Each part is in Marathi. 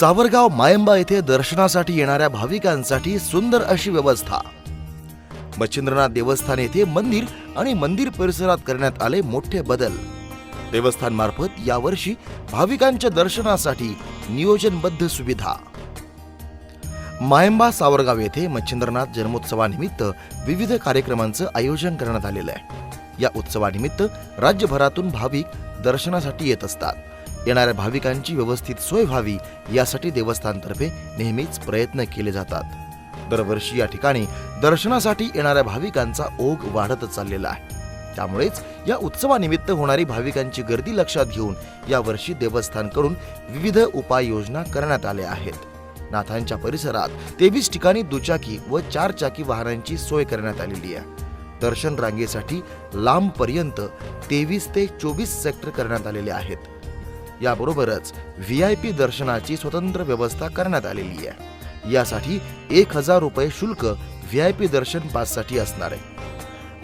सावरगाव मायंबा येथे दर्शनासाठी येणाऱ्या भाविकांसाठी सुंदर अशी व्यवस्था. मच्छिंद्रनाथ देवस्थान येथे मंदिर आणि मंदिर परिसरात करण्यात आले मोठे बदल. देवस्थान मार्फत यावर्षी भाविकांच्या दर्शनासाठी नियोजनबद्ध सुविधा. मायंबा सावरगाव येथे मच्छिंद्रनाथ जन्मोत्सवानिमित्त विविध कार्यक्रमांचं आयोजन करण्यात आलेलं आहे. या उत्सवानिमित्त राज्यभरातून भाविक दर्शनासाठी येत असतात. येणाऱ्या भाविकांची व्यवस्थित सोय व्हावी यासाठी देवस्थानतर्फे नेहमीच प्रयत्न केले जातात. दरवर्षी या ठिकाणी दर्शनासाठी येणाऱ्या भाविकांचा ओघ वाढतच चाललेला आहे. त्यामुळेच या उत्सवानिमित्त होणारी भाविकांची गर्दी लक्षात घेऊन यावर्षी देवस्थानकडून विविध उपाययोजना करण्यात आल्या आहेत. नाथांच्या परिसरात तेवीस ठिकाणी दुचाकी व चार चाकी वाहनांची सोय करण्यात आलेली आहे. दर्शन रांगेसाठी लांबपर्यंत तेवीस ते चोवीस सेक्टर करण्यात आलेले आहेत. याबरोबरच व्ही आय पी दर्शनाची स्वतंत्र व्यवस्था करण्यात आलेली आहे. यासाठी एक हजार रुपये शुल्क व्ही आय पी दर्शन पाससाठी असणार आहे.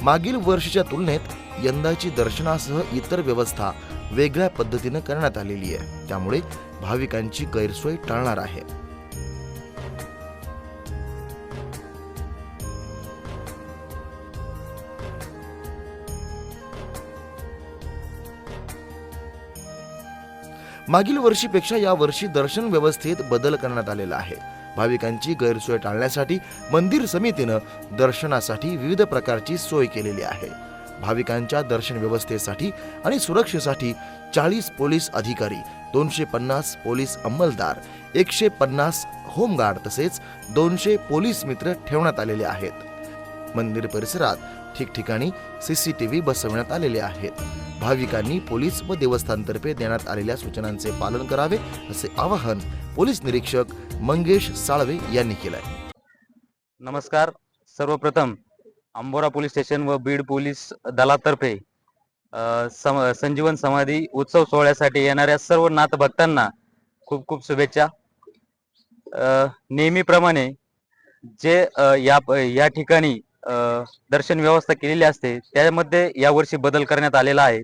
मागील वर्षीच्या तुलनेत यंदाची दर्शनासह इतर व्यवस्था वेगळ्या पद्धतीनं करण्यात आलेली आहे. त्यामुळे भाविकांची गैरसोय टाळणार आहे. मागील वर्षीपेक्षा या वर्षी दर्शन व्यवस्थेत बदल करण्यात आलेला आहे. भाविकांची गैरसोय टाळण्यासाठी मंदिर समितीनं दर्शनासाठी विविध प्रकारची सोय केलेली आहे. भाविकांच्या दर्शन व्यवस्थेसाठी आणि सुरक्षेसाठी चाळीस पोलीस अधिकारी दोनशे पन्नास पोलीस अंमलदार एकशे पन्नास होमगार्ड तसेच दोनशे पोलीस मित्र ठेवण्यात आलेले आहेत. मंदिर परिसरात ठिकठिकाणी सीसीटीव्ही बसवण्यात आलेले आहेत. भाविकांनी पोलीस व देवस्थानतर्फे देण्यात आलेल्या सूचनांचे पालन करावे असे आवाहन पोलीस निरीक्षक मंगेश साळवे यांनी केलंय. नमस्कार. सर्वप्रथम अंबोरा पोलीस स्टेशन व बीड पोलीस दलातर्फे सम संजीवन समाधी उत्सव सोहळ्यासाठी येणाऱ्या सर्व नाथ भक्तांना खूप खूप शुभेच्छा. नेहमीप्रमाणे जे या या ठिकाणी दर्शन व्यवस्था केलेली असते त्यामध्ये यावर्षी बदल करण्यात आलेला आहे.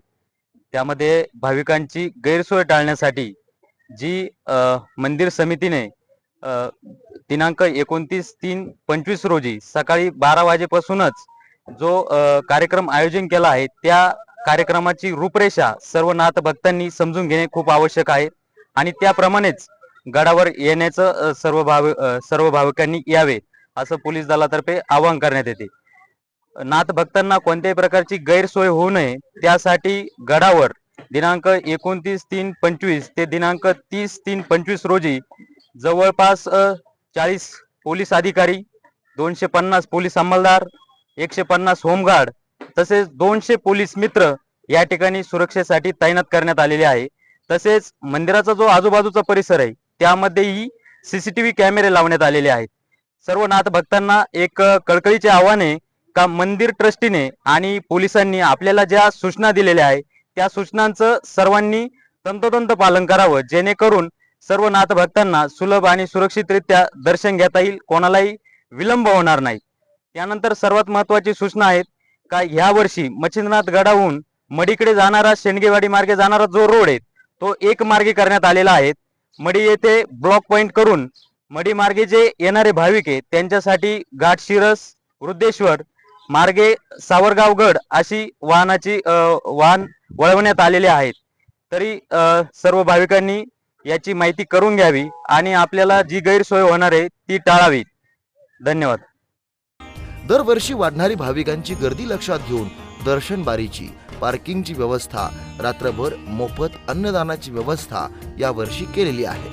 त्यामध्ये भाविकांची गैरसोय टाळण्यासाठी जी मंदिर समितीने दिनांक एकोणतीस तीन पंचवीस रोजी सकाळी बारा वाजेपासूनच जो कार्यक्रम आयोजन केला आहे त्या कार्यक्रमाची रूपरेषा सर्व नाथ भक्तांनी समजून घेणे खूप आवश्यक आहे. आणि त्याप्रमाणेच गडावर येण्याचं सर्व भाव सर्व भाविकांनी यावे असं पोलीस दलातर्फे आवाहन करण्यात येते. नाथ भक्तांना कोणत्याही प्रकारची गैरसोय होऊ नये त्यासाठी गडावर दिनांक एकोणतीस तीन पंचवीस ते दिनांक तीस तीन पंचवीस रोजी जवळपास चाळीस पोलीस अधिकारी दोनशे पन्नास पोलीस अंमलदार एकशे पन्नास होमगार्ड तसेच दोनशे पोलीस मित्र या ठिकाणी सुरक्षेसाठी तैनात करण्यात आलेले आहे. तसेच मंदिराचा जो आजूबाजूचा परिसर आहे त्यामध्येही सीसीटीव्ही कॅमेरे लावण्यात आलेले आहेत. सर्व नाथ भक्तांना एक कळकळीचे आव्हान आहे का मंदिर ट्रस्टीने आणि पोलिसांनी आपल्याला ज्या सूचना दिलेल्या आहे त्या सूचनांचं सर्वांनी तंतोतंत पालन करावं जेणेकरून सर्व नाथ भक्तांना सुलभ आणि सुरक्षितरित्या दर्शन घेता येईल कोणालाही विलंब होणार नाही. त्यानंतर सर्वात महत्वाची सूचना आहेत का ह्या वर्षी मच्छिंद्रनाथ गडाहून मडीकडे जाणारा शेंडगेवाडी मार्गे जाणारा जो रोड आहे तो एक मार्गे करण्यात आलेला आहे. मडी येथे ब्लॉक पॉईंट करून मडी मार्गे जे येणारे भाविक आहेत त्यांच्यासाठी घाटशिरस वृद्धेश्वर मार्गे सावरगावगड अशी वाहनाची वाहन वळवण्यात आलेले आहेत. तरी सर्व भाविकांनी याची माहिती करून घ्यावी आणि आपल्याला जी गैरसोय होणार आहे ती टाळावी. धन्यवाद. दरवर्षी वाढणारी भाविकांची गर्दी लक्षात घेऊन दर्शनबारीची पार्किंगची व्यवस्था रात्रभर मोफत अन्नदानाची व्यवस्था यावर्षी केलेली आहे.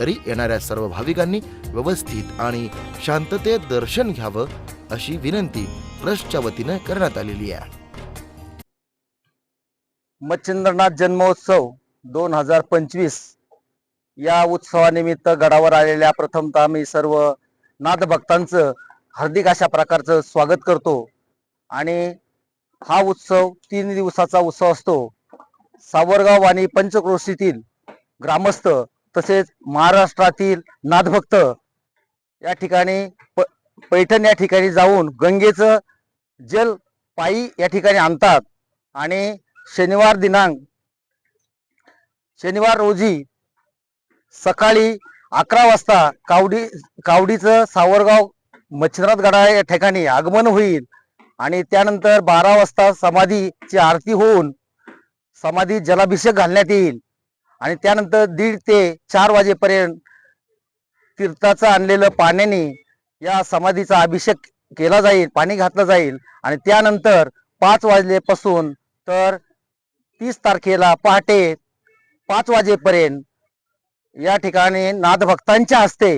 तरी येणाऱ्या सर्व भाविकांनी व्यवस्थित आणि शांततेत दर्शन घ्यावं अशी विनंती ट्रस्टच्या वतीनं करण्यात आलेली आहे. मच्छिंद्रनाथ जन्मोत्सव दोन हजार पंचवीस या उत्सवानिमित्त गडावर आलेल्या प्रथमतः मी सर्व नाथभक्तांचं हार्दिक अशा प्रकारचं स्वागत करतो. आणि हा उत्सव तीन दिवसाचा उत्सव असतो. सावरगाव आणि पंचक्रोशीतील ग्रामस्थ तसेच महाराष्ट्रातील नाथभक्त या ठिकाणी प पैठण या ठिकाणी जाऊन गंगेचं जल पायी या ठिकाणी आणतात. आणि शनिवार दिनांक शनिवार रोजी सकाळी अकरा वाजता कावडी कावडीचं सावरगाव मच्छिंद्रनाथ गडा या ठिकाणी आगमन होईल. आणि त्यानंतर बारा वाजता समाधीची आरती होऊन समाधी जलाभिषेक घालण्यात येईल. आणि त्यानंतर दीड ते चार वाजेपर्यंत तीर्थाचं आणलेलं पाण्याने या समाधीचा अभिषेक केला जाईल पाणी घातलं जाईल आणि त्यानंतर पाच वाजलेपासून तर तीस तारखेला पहाटे पाच वाजेपर्यंत या ठिकाणी नादभक्तांच्या हस्ते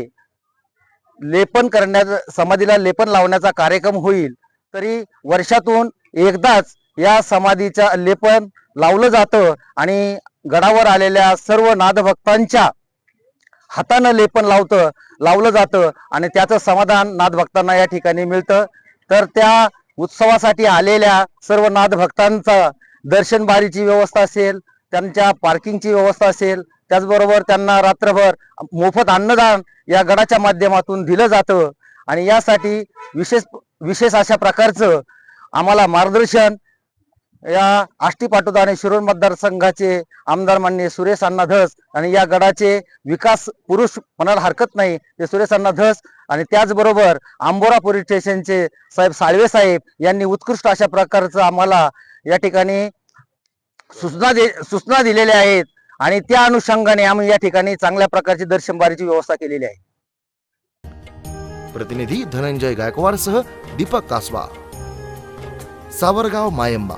लेपन करण्याचा समाधीला लेपन लावण्याचा कार्यक्रम होईल. तरी वर्षातून एकदाच या समाधीच्या लेपन लावलं जातं आणि गडावर आलेल्या सर्व नादभक्तांच्या हातानं लेपन लावतं लावलं जातं आणि त्याचं समाधान नादभक्तांना या ठिकाणी मिळतं. तर त्या उत्सवासाठी आलेल्या सर्व नादभक्तांचा दर्शनबारीची व्यवस्था असेल त्यांच्या पार्किंगची व्यवस्था असेल त्याचबरोबर त्यांना रात्रभर मोफत अन्नदान या गडाच्या माध्यमातून दिलं जातं आणि यासाठी विशेष विशेष अशा प्रकारचं आम्हाला मार्गदर्शन या आष्टी पाटोदा आणि शिरोळ मतदारसंघाचे आमदार मान्य सुरेश अण्णा धस आणि या गडाचे विकास पुरुष म्हणायला हरकत नाही ते सुरेश अण्णा धस आणि त्याचबरोबर आंबोरा पोलीस स्टेशनचे साहेब साळवे साहेब यांनी उत्कृष्ट अशा प्रकारचं आम्हाला या ठिकाणी सूचना दे सूचना दिलेल्या आहेत आणि त्या अनुषंगाने आम्ही या ठिकाणी चांगल्या प्रकारची दर्शनबारीची व्यवस्था केलेली आहे. प्रतिनिधी धनंजय गायकवाडसह दीपक कासवा सावरगाव मायंबा.